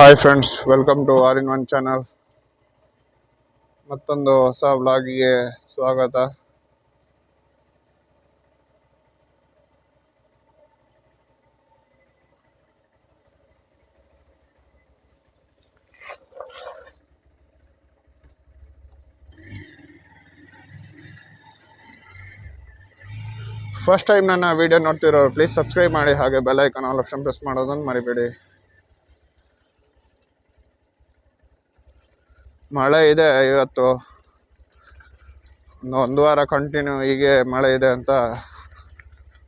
Hi friends welcome to R in one channel ಮತ್ತೊಂದು ಹೊಸ ವ್ಲಾಗಿಗೆ ಸ್ವಾಗತ. ಫಸ್ಟ್ ಟೈಮ್ ನನ್ನ ವಿಡಿಯೋ ನೋಡ್ತಿರೋ ಪ್ಲೀಸ್ ಸಬ್ಸ್ಕ್ರೈಬ್ ಮಾಡಿ, ಹಾಗೆ bell icon all option press ಮಾಡೋದನ್ನು ಮರಿಬೇಡಿ. ಮಳೆ ಇದೆ ಇವತ್ತು. ಒಂದು ವಾರ ಕಂಟಿನ್ಯೂ ಹೀಗೆ ಮಳೆ ಇದೆ ಅಂತ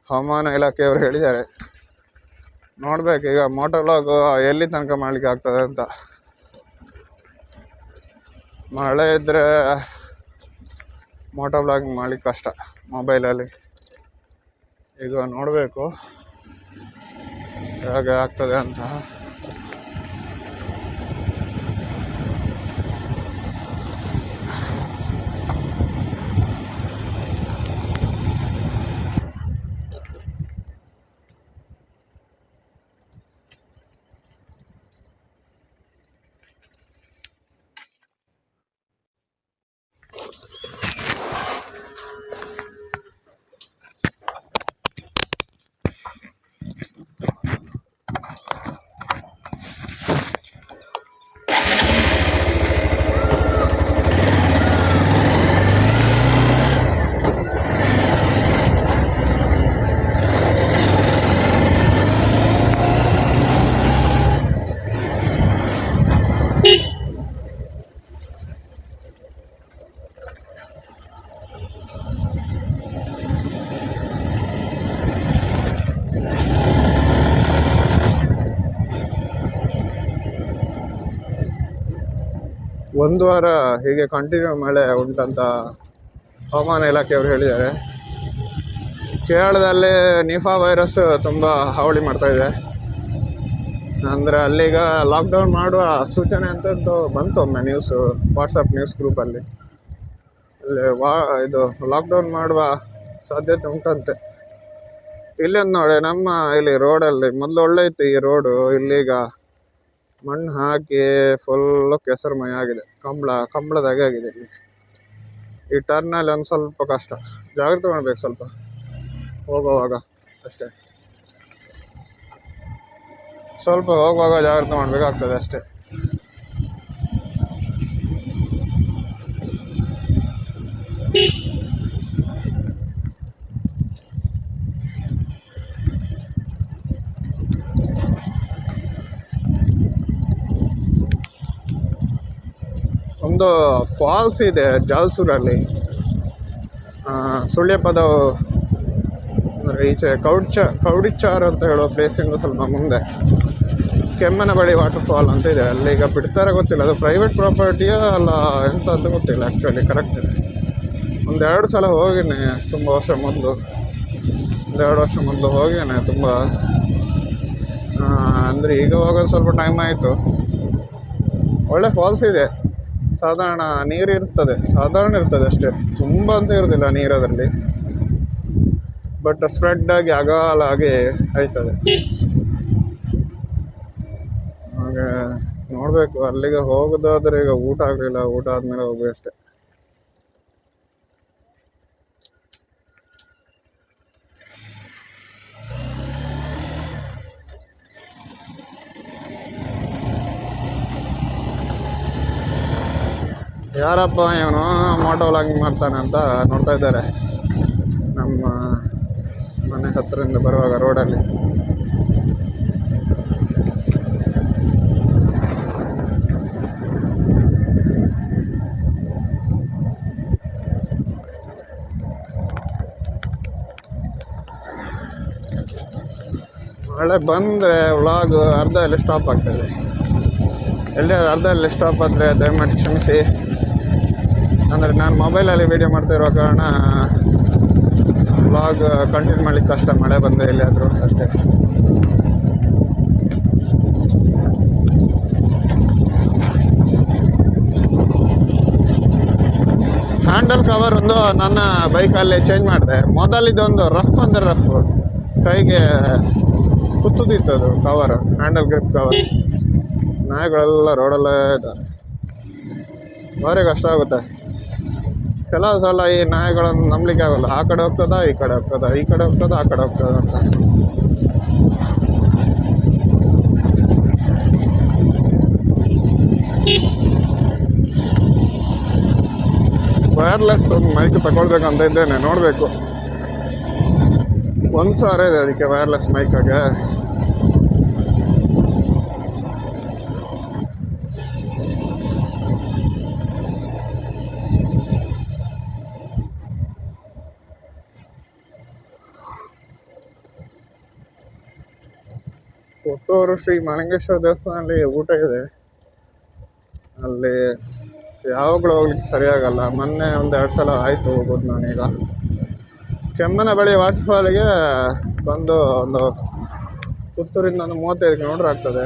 ಹವಾಮಾನ ಇಲಾಖೆಯವರು ಹೇಳಿದ್ದಾರೆ. ನೋಡ್ಬೇಕು, ಈಗ ಮೋಟರ್ ಲಾಗ್ ಎಲ್ಲಿ ತನಕ ಮಾಡ್ಲಿಕ್ಕೆ ಆಗ್ತದೆ ಅಂತ. ಮಳೆ ಇದ್ದರೆ ಮೋಟರ್ ಬ್ಲಾಗ್ ಮಾಡ್ಲಿಕ್ಕೆ ಕಷ್ಟ ಮೊಬೈಲಲ್ಲಿ ಈಗ ನೋಡಬೇಕು, ಹೇಗೆ ಆಗ್ತದೆ ಅಂತ. ಒಂದು ವಾರ ಹೀಗೆ ಕಂಟಿನ್ಯೂ ಮಳೆ ಉಂಟಂತ ಹವಾಮಾನ ಇಲಾಖೆಯವರು ಹೇಳಿದ್ದಾರೆ. ಕೇರಳದಲ್ಲಿ ನಿಫಾ ವೈರಸ್ ತುಂಬ ಹಾವಳಿ ಮಾಡ್ತಾ ಇದೆ. ಅಂದರೆ ಅಲ್ಲಿಗ ಲಾಕ್ಡೌನ್ ಮಾಡುವ ಸೂಚನೆ ಅಂತದ್ದು ಬಂತು ಒಮ್ಮೆ ನ್ಯೂಸು ವಾಟ್ಸಪ್ ನ್ಯೂಸ್ ಗ್ರೂಪಲ್ಲಿ ಅಲ್ಲಿ. ವಾ, ಇದು ಲಾಕ್ಡೌನ್ ಮಾಡುವ ಸಾಧ್ಯತೆ ಉಂಟಂತೆ. ಇಲ್ಲೊಂದು ನೋಡಿ, ನಮ್ಮ ಇಲ್ಲಿ ರೋಡಲ್ಲಿ ಮೊದಲು ಒಳ್ಳೆ ಇತ್ತು ಈ ರೋಡು ಇಲ್ಲೀಗ ಮಣ್ಣು ಹಾಕಿ ಫುಲ್ಲು ಕೆಸರುಮಯ ಆಗಿದೆ. ಕಂಬಳ, ಕಂಬಳದಾಗೆ ಆಗಿದೆ ಈ ಟರ್ನಲ್ಲಿ ಒಂದು ಸ್ವಲ್ಪ ಕಷ್ಟ. ಜಾಗ್ರತೆ ಮಾಡ್ಬೇಕು ಸ್ವಲ್ಪ. ಹೋಗುವಾಗ ಅಷ್ಟೇ. ಸ್ವಲ್ಪ ಹೋಗುವಾಗ ಜಾಗ್ರತೆ ಮಾಡಬೇಕಾಗ್ತದೆ ಅಷ್ಟೇ. ಒಂದು ಫಾಲ್ಸ್ ಇದೆ ಜಾಲ್ಸೂರಲ್ಲಿ. ಸುಳ್ಯಪದ ಈಚೆ ಕೌಡ್ಚ ಕೌಡಿಚಾರ್ ಅಂತ ಹೇಳೋ ಪ್ಲೇಸಿಂದ ಸ್ವಲ್ಪ ಮುಂದೆ. ಕೆಮ್ಮನ ಬಳಿ ವಾಟರ್ ಫಾಲ್ ಅಂತ ಇದೆ. ಅಲ್ಲಿ ಈಗ ಬಿಡ್ತಾರೆ ಗೊತ್ತಿಲ್ಲ. ಅದು ಪ್ರೈವೇಟ್ ಪ್ರಾಪರ್ಟಿಯಾ ಅಲ್ಲ ಎಂತ ಅಂತ ಗೊತ್ತಿಲ್ಲ ಆ್ಯಕ್ಚುಲಿ ಕರೆಕ್ಟ್ ಇದೆ. ಒಂದೆರಡು ಸಲ ಹೋಗಿನಿ ತುಂಬ ವರ್ಷ ಮೊದಲು. ಒಂದೆರಡು ವರ್ಷ ಮೊದಲು ಹೋಗಿನಿ ತುಂಬ. ಅಂದರೆ ಈಗ ಹೋಗೋದು ಸ್ವಲ್ಪ ಟೈಮ್ ಆಯಿತು. ಒಳ್ಳೆ ಫಾಲ್ಸ್ ಇದೆ. ಸಾಧಾರಣ ನೀರು ಇರ್ತದೆ, ಸಾಧಾರಣ ಇರ್ತದೆ ಅಷ್ಟೇ. ತುಂಬ ಅಂತ ಇರೋದಿಲ್ಲ ನೀರು ಅದರಲ್ಲಿ. ಬಟ್ ಸ್ಪ್ರೆಡ್ ಆಗಿ, ಅಗಾಲ ಆಗಿ ಆಯ್ತದೆ. ಹಾಗೆ ನೋಡಬೇಕು, ಅಲ್ಲಿಗೆ ಹೋಗೋದಾದ್ರೆ ಈಗ ಊಟ ಆಗಲಿಲ್ಲ, ಊಟ ಆದಮೇಲೆ ಹೋಗ್ಬೇಕಷ್ಟೆ ಯಾರಪ್ಪ ಇವನು ಮೋಟೋ ವ್ಲಾಗಿಂಗ್ ಮಾಡ್ತಾನೆ ಅಂತ ನೋಡ್ತಾ ಇದ್ದಾರೆ. ನಮ್ಮ ಮನೆ ಹತ್ತಿರದಿಂದ ಬರುವಾಗ ರೋಡಲ್ಲಿ. ಮಳೆ ಬಂದರೆ ವ್ಲಾಗ್ ಅರ್ಧದಲ್ಲಿ ಸ್ಟಾಪ್ ಆಗ್ತದೆ. ಎಲ್ಲಿ ಅರ್ಧದಲ್ಲಿ ಸ್ಟಾಪ್ ಆದರೆ ದಯಮಾಡಿ ಕ್ಷಮಿಸಿ. ಅಂದರೆ ನಾನು ಮೊಬೈಲಲ್ಲಿ ವೀಡಿಯೋ ಮಾಡ್ತಾ ಇರೋ ಕಾರಣ ವ್ಲಾಗ್ ಕಂಟಿನ್ಯೂ ಮಾಡ್ಲಿಕ್ಕೆ ಕಷ್ಟ. ಮಳೆ ಬಂದರೆ ಎಲ್ಲಿಯಾದರೂ ಅಷ್ಟೇ. ಹ್ಯಾಂಡಲ್ ಕವರ್ ಒಂದು ನನ್ನ ಬೈಕಲ್ಲಿ ಚೇಂಜ್ ಮಾಡಿದೆ. ಮೊದಲಿದೊಂದು ರಫ್ ಅಂದರೆ ರಫ್ ಕೈಗೆ ಕುತ್ತುದಿತ್ತು ಅದು ಕವರ್ ಹ್ಯಾಂಡಲ್ ಗ್ರಿಪ್ ಕವರ್ ನಾಯಿಗಳೆಲ್ಲ ರೋಡಲ್ಲೇ ಇದ್ದಾರೆ. ಬಾರಿ ಕಷ್ಟ ಆಗುತ್ತೆ. ಕೆಲವು ಸಲ ಈ ನಾಯಿಗಳನ್ನು ನಂಬಲಿಕ್ಕೆ ಆಗಲ್ಲ. ಆ ಕಡೆ ಹೋಗ್ತದ, ಈ ಕಡೆ ಹೋಗ್ತದ, ಈ ಕಡೆ ಹೋಗ್ತದ, ಆ ಕಡೆ ಹೋಗ್ತದ ಅಂತ. ವೈರ್ಲೆಸ್ ಒಂದು ಮೈಕ್ ತಗೊಳ್ಬೇಕಂತ ಇದ್ದೇನೆ, ನೋಡಬೇಕು. ಒಂದು ಸಾವಿರ ಇದೆ ಅದಕ್ಕೆ ವೈರ್ಲೆಸ್ ಮೈಕಾಗೆ ಪುತ್ತೂರು ಶ್ರೀ ಮಲಿಂಗೇಶ್ವರ ದೇವಸ್ಥಾನದಲ್ಲಿ ಊಟ ಇದೆ. ಅಲ್ಲಿ ಯಾವಾಗಲೂ ಹೋಗ್ಲಿಕ್ಕೆ ಸರಿಯಾಗಲ್ಲ. ಮೊನ್ನೆ ಒಂದು ಎರಡು ಸಲ ಆಯಿತು ಹೋಗೋದು ನಾನೀಗ. ಕೆಮ್ಮನ ಬಳಿ ವಾಟರ್ಫಾಲಿಗೆ ಬಂದು ಒಂದು ಪುತ್ತೂರಿಂದ ಒಂದು ಮೂವತ್ತೈದು ಕಿಲೋಮೀಟ್ರ್ ಆಗ್ತದೆ.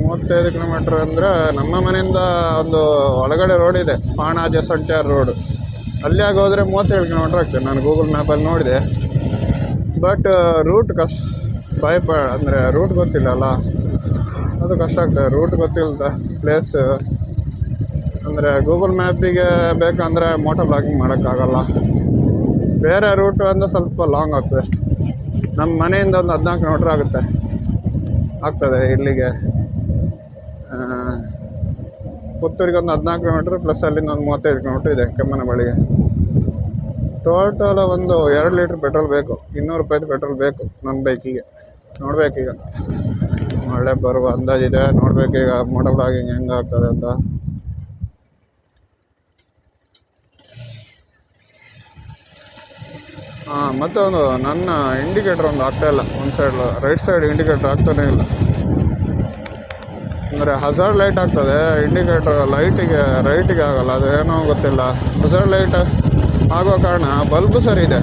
ಮೂವತ್ತೈದು ಕಿಲೋಮೀಟ್ರ್ ಅಂದರೆ ನಮ್ಮ ಮನೆಯಿಂದ ಒಂದು ಒಳಗಡೆ ರೋಡ್ ಇದೆ. ಪಾಣಾಜ ಸಂಟ್ಯಾರ್ ರೋಡ್ ಅಲ್ಲಿ ಆಗೋದ್ರೆ ಮೂವತ್ತೇಳು ಕಿಲೋಮೀಟ್ರ್ ಆಗ್ತದೆ. ನಾನು ಗೂಗಲ್ ಮ್ಯಾಪಲ್ಲಿ ನೋಡಿದೆ. ಬಟ್ ರೂಟ್ ಕಷ್ಟ. ಭಯಪ ಅಂದರೆ ರೂಟ್ ಗೊತ್ತಿಲ್ಲಲ್ಲ. ಅದು ಕಷ್ಟ ಆಗ್ತದೆ. ರೂಟ್ ಗೊತ್ತಿಲ್ಲದ ಪ್ಲೇಸ್ ಅಂದರೆ ಗೂಗಲ್ ಮ್ಯಾಪಿಗೆ ಬೇಕಂದರೆ ಮೋಟರ್ ಬ್ಲಾಗಿಂಗ್ ಮಾಡೋಕ್ಕಾಗಲ್ಲ. ಬೇರೆ ರೂಟು ಅಂದರೆ ಸ್ವಲ್ಪ ಲಾಂಗ್ ಆಗ್ತದೆ ಅಷ್ಟೆ. ನಮ್ಮ ಮನೆಯಿಂದ ಒಂದು ಹದಿನಾಲ್ಕು ಕಿಲೋಮೀಟ್ರ್ ಆಗುತ್ತೆ. ಆಗ್ತದೆ ಇಲ್ಲಿಗೆ. ಪುತ್ತೂರಿಗೆ ಒಂದು ಹದಿನಾಲ್ಕು ಕಿಲೋಮೀಟ್ರ್ ಪ್ಲಸ್ ಅಲ್ಲಿಂದ ಒಂದು ಮೂವತ್ತೈದು ಕಿಲೋಮೀಟ್ರ್ ಇದೆ ಕೆಮ್ಮನ ಬಳಿಗೆ. ಟೋಟಲ್ ಒಂದು ಎರಡು ಲೀಟ್ರ್ ಪೆಟ್ರೋಲ್ ಬೇಕು. ಇನ್ನೂರು ರೂಪಾಯಿದು ಪೆಟ್ರೋಲ್ ಬೇಕು ನನ್ನ ಬೈಕಿಗೆ ನೋಡ್ಬೇಕೀಗ. ಮಳೆ ಬರುವ ಅಂದಾಜಿದೆ, ನೋಡ್ಬೇಕೀಗ ಮೋಡಗಳಾಗಿ ಹೆಂಗೆ ಆಗ್ತದೆ ಅಂತ. ಹಾಂ ಮತ್ತೆ ಒಂದು ನನ್ನ ಇಂಡಿಕೇಟರ್ ಒಂದು ಆಗ್ತಾ ಇಲ್ಲ, ಒಂದು ಸೈಡ್ ರೈಟ್ ಸೈಡ್ ಇಂಡಿಕೇಟರ್ ಆಗ್ತಾನೇ ಇಲ್ಲ. ಅಂದರೆ ಹಜಾರ್ ಲೈಟ್ ಆಗ್ತದೆ ಇಂಡಿಕೇಟರ್ ಲೈಟಿಗೆ ರೈಟಿಗೆ ಆಗಲ್ಲ, ಅದೇನೋ ಗೊತ್ತಿಲ್ಲ. ಹಜಾರ್ ಲೈಟ್ ಆಗೋ ಕಾರಣ ಬಲ್ಬ್ ಸರಿ ಇದೆ.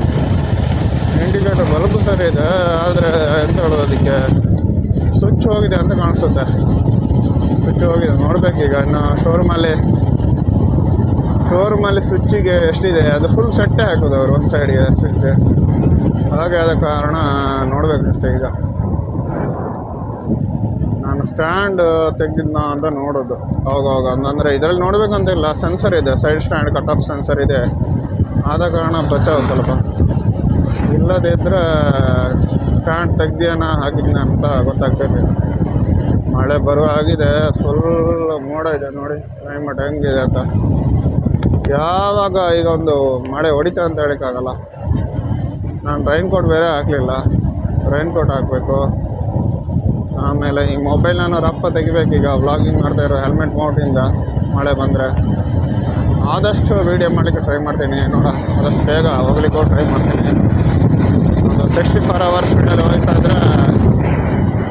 ಇಂಡಿಕೇಟರ್ ಬಲ್ಬ್ ಸರಿ ಇದೆ, ಆದರೆ ಎಂತ ಹೇಳೋದು ಅದಕ್ಕೆ? ಸ್ವಿಚ್ ಹೋಗಿದೆ ಅಂತ ಕಾಣಿಸುತ್ತೆ. ಸ್ವಿಚ್ ಹೋಗಿದೆ ನೋಡಬೇಕೀಗ ಇನ್ನು ಶೋರೂಮಲ್ಲಿ ಶೋರೂಮಲ್ಲಿ ಸ್ವಿಚ್ಚಿಗೆ ಎಷ್ಟಿದೆ? ಅದು ಫುಲ್ ಸೆಟ್ಟೇ ಹಾಕೋದು ಅವರು, ಒಂದು ಸೈಡಿಗೆ ಸ್ವಿಚ್. ಹಾಗೆ ಆದ ಕಾರಣ ನೋಡಬೇಕಷ್ಟೆ ಈಗ. ನಾನು ಸ್ಟ್ಯಾಂಡ್ ತೆಗ್ದಿದ್ನ ಅಂತ ನೋಡೋದು. ಅವಾಗ ಅಂದರೆ ಇದರಲ್ಲಿ ನೋಡ್ಬೇಕಂತಿಲ್ಲ ಸೆನ್ಸರ್ ಇದೆ. Side stand cut off sensor ಇದೆ. ಆದ ಕಾರಣ ಬಚಾವ್ ಸ್ವಲ್ಪ ಇಲ್ಲದಿದ್ದರೆ ಸ್ಟ್ಯಾಂಡ್ ತೆಗ್ದಿಯಾನ ಹಾಕಿದ್ನ ಅಂತ ಗೊತ್ತಾಗ್ತಿರ್ಲಿಲ್ಲ ಮಳೆ ಬರುವ ಆಗಿದೆ ಫುಲ್ ಮೋಡ ಇದೆ ನೋಡಿ ಕ್ಲೈಮೇಟ್ ಹೆಂಗಿದೆ ಅಂತ. ಯಾವಾಗ ಈಗ ಒಂದು ಮಳೆ ಹೊಡಿತಾ ಅಂತ ಹೇಳೋಕ್ಕಾಗಲ್ಲ. ನಾನು ರೈನ್ ಕೋಟ್ ಬೇರೆ ಹಾಕಲಿಲ್ಲ. ರೈನ್ ಕೋಟ್ ಹಾಕಬೇಕು. ಆಮೇಲೆ ಈ ಮೊಬೈಲ್ ನಾನು ರಪ್ಪ ಈಗ ವ್ಲಾಗಿಂಗ್ ಮಾಡ್ತಾ ಇರೋ ಹೆಲ್ಮೆಟ್ ಮೌಂಟಿಂದ ಮಳೆ ಬಂದರೆ. ಆದಷ್ಟು ವೀಡಿಯೋ ಮಾಡಲಿಕ್ಕೆ ಟ್ರೈ ಮಾಡ್ತೀನಿ, ನೋಡ, ಆದಷ್ಟು ಬೇಗ ಹೋಗ್ಲಿಕ್ಕೂ ಟ್ರೈ ಮಾಡ್ತೀನಿ. ಸಿಕ್ಸ್ಟಿ ಫೋರ್ ಅವರ್ಸ್ ಸ್ಪೀಡಲ್ಲಿ ಹೋಗ್ತಾ ಇದ್ರೆ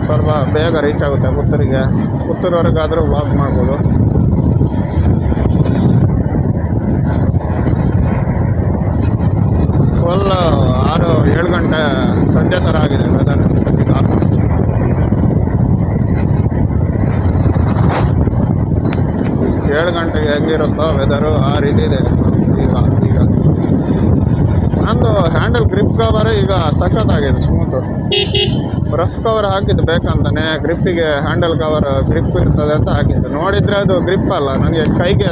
ಸ್ವಲ್ಪ ಬೇಗ ರೀಚ್ ಆಗುತ್ತೆ ಪುತ್ತೂರಿಗೆ. ಪುತ್ತೂರವರೆಗಾದರೂ ವಾಕ್ ಮಾಡ್ಬೋದು. ಫುಲ್ಲು ಆರು, ಏಳು ಗಂಟೆ ಸಂಜೆ ಥರ ಆಗಿದೆ ವೆದರ್ ಆಲ್ಮೋಸ್ಟ್ ಏಳು ಗಂಟೆಗೆ ಹೆಂಗಿರುತ್ತೋ ವೆದರು ಆ ರೀತಿ ಇದೆ. ಈಗ ಈಗ. ನಂದು ಹ್ಯಾಂಡಲ್ ಗ್ರಿಪ್ ಕವರ್ ಈಗ ಸಖತ್ತಾಗಿದೆ ಸ್ಮೂತು ರಫ್ ಕವರ್ ಹಾಕಿದ್ದು ಬೇಕಂತಾನೆ ಗ್ರಿಪ್ಪಿಗೆ ಹ್ಯಾಂಡಲ್ ಕವರ್ ಗ್ರಿಪ್ ಇರ್ತದೆ ಅಂತ ಹಾಕಿದ್ದು. ನೋಡಿದರೆ ಅದು ಗ್ರಿಪ್ ಅಲ್ಲ ನನಗೆ ಕೈಗೆ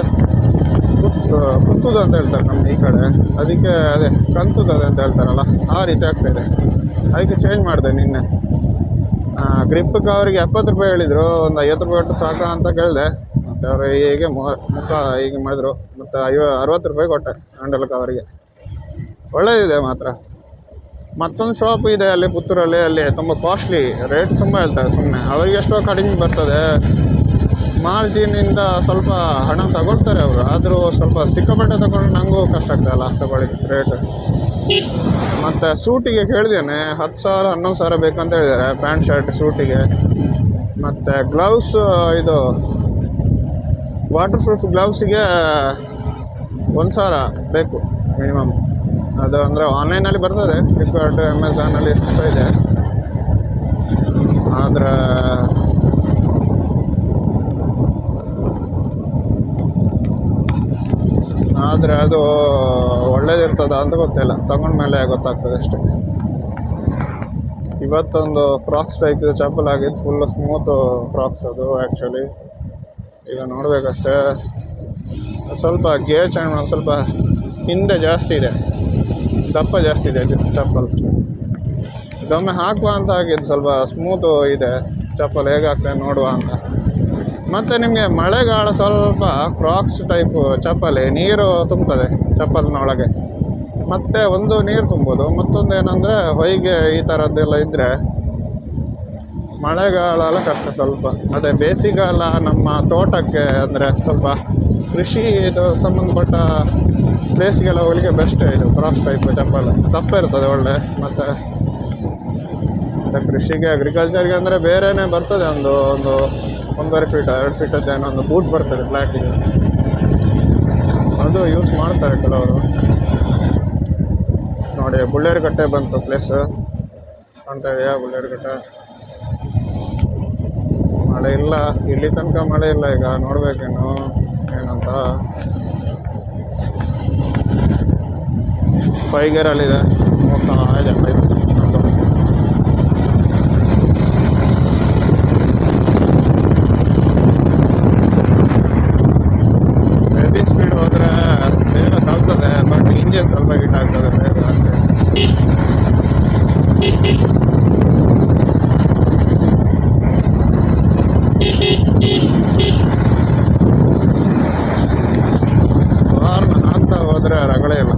ಕುತ್ತು, ಕುತ್ತುದು ಅಂತ ಹೇಳ್ತಾರೆ ನಮ್ಮ ಈ ಕಡೆ. ಅದಕ್ಕೆ ಅದೇ ಕಂತುತ್ತದೆ ಅಂತ ಹೇಳ್ತಾರಲ್ಲ, ಆ ರೀತಿ ಆಗ್ತಾಯಿದೆ ಅದಕ್ಕೆ ಚೇಂಜ್ ಮಾಡಿದೆ ನಿನ್ನೆ. ಗ್ರಿಪ್ ಕವರಿಗೆ ಎಪ್ಪತ್ತು ರೂಪಾಯಿ ಹೇಳಿದರು, ಒಂದು ಐವತ್ತು ರೂಪಾಯಿ ಕೊಟ್ಟು ಸಾಕ ಅಂತ ಕೇಳಿದೆ. ಮತ್ತು ಅವರು ಹೀಗೆ ಮುಖ ಹೀಗೆ ಮಾಡಿದ್ರು. ಮತ್ತು ಐವ, ಅರವತ್ತು ರೂಪಾಯಿ ಕೊಟ್ಟೆ ಹ್ಯಾಂಡಲ್ ಕವರಿಗೆ ಒಳ್ಳೆಯದಿದೆ ಮಾತ್ರ. ಮತ್ತೊಂದು ಶಾಪ್ ಇದೆ ಅಲ್ಲಿ, ಪುತ್ತೂರಲ್ಲಿ, ಅಲ್ಲಿ ತುಂಬ ಕಾಸ್ಟ್ಲಿ ರೇಟ್ ತುಂಬ ಹೇಳ್ತಾರೆ ಸುಮ್ಮನೆ ಅವರಿಗೆ ಎಷ್ಟೋ ಕಡಿಮೆ ಬರ್ತದೆ. ಮಾರ್ಜಿನಿಂದ ಸ್ವಲ್ಪ ಹಣ ತಗೊಳ್ತಾರೆ ಅವರು. ಆದರೂ ಸ್ವಲ್ಪ ಸಿಕ್ಕಾಪಟ್ಟೆ ತಗೊಂಡ್ರೆ ನನಗೂ ಕಷ್ಟ ಆಗ್ತದಲ್ಲ ತಗೊಳ್ಳಿ ರೇಟ್ ಮತ್ತು ಸೂಟಿಗೆ ಕೇಳಿದ್ದೇನೆ. ಹತ್ತು ಸಾವಿರ, ಹನ್ನೊಂದು ಸಾವಿರ ಬೇಕಂತ ಹೇಳಿದ್ದಾರೆ ಪ್ಯಾಂಟ್ ಶರ್ಟ್ ಸೂಟಿಗೆ ಮತ್ತು ಗ್ಲೌಸ್ ಇದು ವಾಟರ್ ಪ್ರೂಫ್ ಗ್ಲೌಸಿಗೆ ಒಂದು ಸಾವಿರ ಬೇಕು ಮಿನಿಮಮ್ ಅದು ಅಂದರೆ ಆನ್ಲೈನಲ್ಲಿ ಬರ್ತದೆ. ಫ್ಲಿಪ್ಕಾರ್ಟ್ ಅಮೆಝಾನಲ್ಲಿ ಸಹ ಇದೆ. ಆದರೆ ಆದರೆ ಅದು ಒಳ್ಳೇದಿರ್ತದ ಅಂತ ಗೊತ್ತಿಲ್ಲ. ತಗೊಂಡ್ಮೇಲೆ ಗೊತ್ತಾಗ್ತದೆ ಅಷ್ಟೇ. ಇವತ್ತೊಂದು ಫ್ರಾಕ್ಸ್ ಟೈಪ್ ಚಪ್ಪಲ್ ಆಗಿದ್ದು ಫುಲ್ ಸ್ಮೂತ್ ಫ್ರಾಕ್ಸ್ ಅದು ಆ್ಯಕ್ಚುಲಿ ಈಗ ನೋಡ್ಬೇಕಷ್ಟೇ. ಸ್ವಲ್ಪ ಗೇರ್ ಚೇಂಜ್ ಸ್ವಲ್ಪ ಹಿಂದೆ ಜಾಸ್ತಿ ಇದೆ. ದಪ್ಪ ಜಾಸ್ತಿ ಇದೆ ಚಪ್ಪಲ್. ಇದೊಮ್ಮೆ ಹಾಕುವ ಅಂತ ಆಗಿದ್ದು ಸ್ವಲ್ಪ ಸ್ಮೂತು ಇದೆ. ಚಪ್ಪಲ್ ಹೇಗಾಗ್ತದೆ ನೋಡುವ ಅಂತ. ಮತ್ತು ನಿಮಗೆ ಮಳೆಗಾಲ ಸ್ವಲ್ಪ ಕ್ರಾಕ್ಸ್ ಟೈಪ್ ಚಪ್ಪಲಿ ನೀರು ತುಂಬ್ತದೆ ಚಪ್ಪಲಿನೊಳಗೆ. ಮತ್ತು ಒಂದು ನೀರು ತುಂಬೋದು ಮತ್ತೊಂದು ಏನಂದರೆ ಹೊಯ್ಗೆ ಈ ಥರದ್ದೆಲ್ಲ ಇದ್ದರೆ ಮಳೆಗಾಲ ಕಷ್ಟ ಸ್ವಲ್ಪ. ಅದೇ ಬೇಸಿಗೆಗಾಲ ನಮ್ಮ ತೋಟಕ್ಕೆ ಅಂದರೆ ಸ್ವಲ್ಪ ಕೃಷಿ ಇದು ಸಂಬಂಧಪಟ್ಟ ಪ್ಲೇಸ್ಗೆಲ್ಲ ಹೋಗ್ಲಿಕ್ಕೆ ಬೆಸ್ಟ್ ಇದು ಕ್ರಾಸ್ ಟೈಪ್ ಚಪ್ಪಲ್ ದಪ್ಪ ಇರ್ತದೆ ಒಳ್ಳೆ, ಮತ್ತು ಕೃಷಿಗೆ ಅಗ್ರಿಕಲ್ಚರ್ಗೆ ಅಂದರೆ ಬೇರೆನೇ ಬರ್ತದೆ ಒಂದು ಒಂದು ಒಂದೂವರೆ ಫೀಟ್ ಎರಡು ಫೀಟ್ ಏನೋ ಒಂದು ಬೂಟ್ ಬರ್ತದೆ ಬ್ಲ್ಯಾಕಿಗೆ ಅದು ಯೂಸ್ ಮಾಡ್ತಾರೆ ಕೆಲವರು. ನೋಡಿ ಬುಳ್ಳೇರು ಕಟ್ಟೆ ಬಂತು ಪ್ಲೇಸ್ ಕಾಣ್ತಾ ಇದೆಯಾ ಬುಳ್ಳೇರು ಕಟ್ಟೆ ಮಳೆ ಇಲ್ಲ, ಇಲ್ಲಿ ತನಕ ಮಳೆ ಇಲ್ಲ ಈಗ ನೋಡ್ಬೇಕೇನು ಏನಂತ. ಫೈಗರಲ್ಲಿದೆ ಹೋಗ್ತಾ ಇದೆ ಪೈಪ್ ಹೆವಿ ಸ್ಪೀಡ್ ಹೋದ್ರೆ ಬೇಗ ತಾಗ್ತದೆ ಬಟ್ ಇಂಜಿನ್ ಸ್ವಲ್ಪ ಹೀಟ್ ಆಗ್ತದೆ ಬೇಗ ಅಷ್ಟೇ ಹಾರ್ನ್ ಹೋದ್ರೆ ರಗಳೆ ಇಲ್ಲ.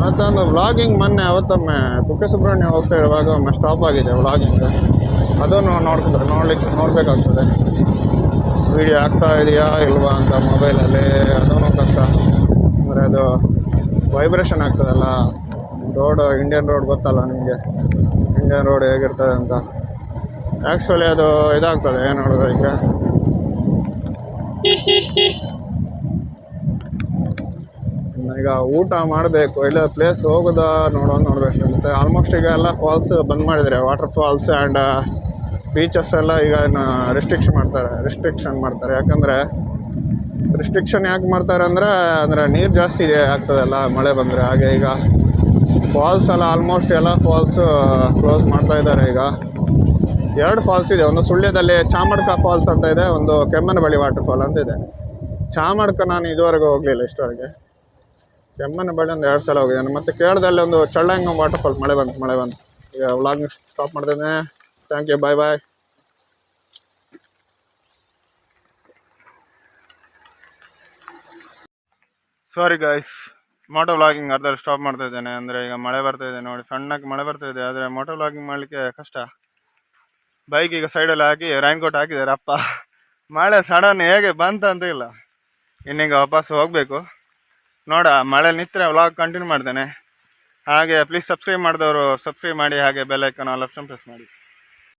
ಮತ್ತೊಂದು ವ್ಲಾಗಿಂಗ್ ಮೊನ್ನೆ ಅವತ್ತೊಮ್ಮೆ ಕುಕ್ಕೆ ಸುಬ್ರಹ್ಮಣ್ಯ ಹೋಗ್ತಾ ಇರುವಾಗ ಒಮ್ಮೆ ಸ್ಟಾಪ್ ಆಗಿದೆ ವ್ಲಾಗಿಂಗ್ ಅದನ್ನು ನೋಡ್ತಿದ್ರೆ ನೋಡ್ಲಿಕ್ಕೆ ನೋಡಬೇಕಾಗ್ತದೆ. ವಿಡಿಯೋ ಆಗ್ತಾ ಇದೆಯಾ ಇಲ್ವಾ ಅಂತ ಮೊಬೈಲಲ್ಲಿ ಅದೂ ಕಷ್ಟ. ಅಂದರೆ ಅದು ವೈಬ್ರೇಷನ್ ಆಗ್ತದಲ್ಲ. ರೋಡ್ ಇಂಡಿಯನ್ ರೋಡ್ ಗೊತ್ತಲ್ಲ ನಿಮಗೆ? ಇಂಡಿಯನ್ ರೋಡ್ ಹೇಗಿರ್ತದೆ ಅಂತ. ಆ್ಯಕ್ಚುಲಿ ಅದು ಇದಾಗ್ತದೆ, ಏನು ಹೇಳೋದು ಈಗ ಇನ್ನು ಈಗ ಊಟ ಮಾಡಬೇಕು, ಇಲ್ಲ ಪ್ಲೇಸ್ ಹೋಗೋದಾ ನೋಡೋದು ನೋಡಬೇಕು ಮತ್ತು ಆಲ್ಮೋಸ್ಟ್ ಈಗ ಎಲ್ಲ ಫಾಲ್ಸ್ ಬಂದ್ ಮಾಡಿದರೆ ವಾಟರ್ ಫಾಲ್ಸ್ ಆ್ಯಂಡ್ ಬೀಚಸ್ ಎಲ್ಲ ಈಗ ರೆಸ್ಟ್ರಿಕ್ಷನ್ ಮಾಡ್ತಾರೆ ರೆಸ್ಟ್ರಿಕ್ಷನ್ ಮಾಡ್ತಾರೆ. ಯಾಕಂದರೆ ರಿಸ್ಟ್ರಿಕ್ಷನ್ ಯಾಕೆ ಮಾಡ್ತಾರೆ ಅಂದರೆ ಅಂದರೆ ನೀರು ಜಾಸ್ತಿ ಇದೆ ಆಗ್ತದಲ್ಲ, ಮಳೆ ಬಂದರೆ. ಹಾಗೆ ಈಗ ಫಾಲ್ಸ್ ಎಲ್ಲ ಆಲ್ಮೋಸ್ಟ್ ಎಲ್ಲ ಫಾಲ್ಸ್ ಕ್ಲೋಸ್ ಮಾಡ್ತಾ ಇದ್ದಾರೆ ಈಗ. ಎರಡು ಫಾಲ್ಸ್ ಇದೆ, ಒಂದು ಸುಳ್ಯದಲ್ಲಿ ಚಾಮಡ್ಕ ಫಾಲ್ಸ್ ಅಂತ ಇದೆ, ಒಂದು ಕೆಮ್ಮನಬಳ್ಳಿ ವಾಟರ್ ಫಾಲ್ ಅಂತ ಇದೆ. ಚಾಮಡ್ಕ ನಾನು ಇದುವರೆಗೂ ಹೋಗಲಿಲ್ಲ ಇಷ್ಟವರೆಗೆ. ಕೆಮ್ಮನಬಳ್ಳಿ ಒಂದು ಎರಡು ಸಲ ಹೋಗಿದ್ದೇನೆ ಮತ್ತು ಕೇರಳದಲ್ಲಿ ಒಂದು ಚಳ್ಳಂಗಂ ವಾಟರ್ ಫಾಲ್ ಮಳೆ ಬಂತು ಮಳೆ ಬಂತು. ಈಗ ವ್ಲಾಗ್ ಸ್ಟಾಪ್ ಮಾಡ್ತಿದ್ದೇನೆ. Thank you bye bye sorry guys moto vlogging ಅರ್ಧದಲ್ಲಿ stop ಮಾಡ್ತಾ ಇದ್ದೇನೆ. ಅಂದರೆ ಈಗ ಮಳೆ ಬರ್ತಾ ಇದೆ ನೋಡಿ. ಸಣ್ಣಕ್ಕೆ ಮಳೆ ಬರ್ತಾ ಇದೆ, ಆದರೆ ಮೋಟೋ ವ್ಲಾಗಿಂಗ್ ಮಾಡಲಿಕ್ಕೆ ಕಷ್ಟ. ಬೈಕ್ ಈಗ ಸೈಡಲ್ಲಿ ಹಾಕಿ ರೈನ್ಕೋಟ್ ಹಾಕಿದ್ದಾರೆ. ಅಪ್ಪ, ಮಳೆ ಸಡನ್ ಹೇಗೆ ಬಂತ ಅಂತ ಇಲ್ಲ. ಇನ್ನೀಗ ವಾಪಸ್ ಹೋಗಬೇಕು. ನೋಡ ಮಳೆ ನಿಂತರೆ ವ್ಲಾಗ್ ಕಂಟಿನ್ಯೂ ಮಾಡ್ತೇನೆ. ಹಾಗೆ ಪ್ಲೀಸ್ ಸಬ್ಸ್ಕ್ರೈಬ್ ಮಾಡಿದವರು ಸಬ್ಸ್ಕ್ರೈಬ್ ಮಾಡಿ, ಹಾಗೆ bell icon all option press ಮಾಡಿ.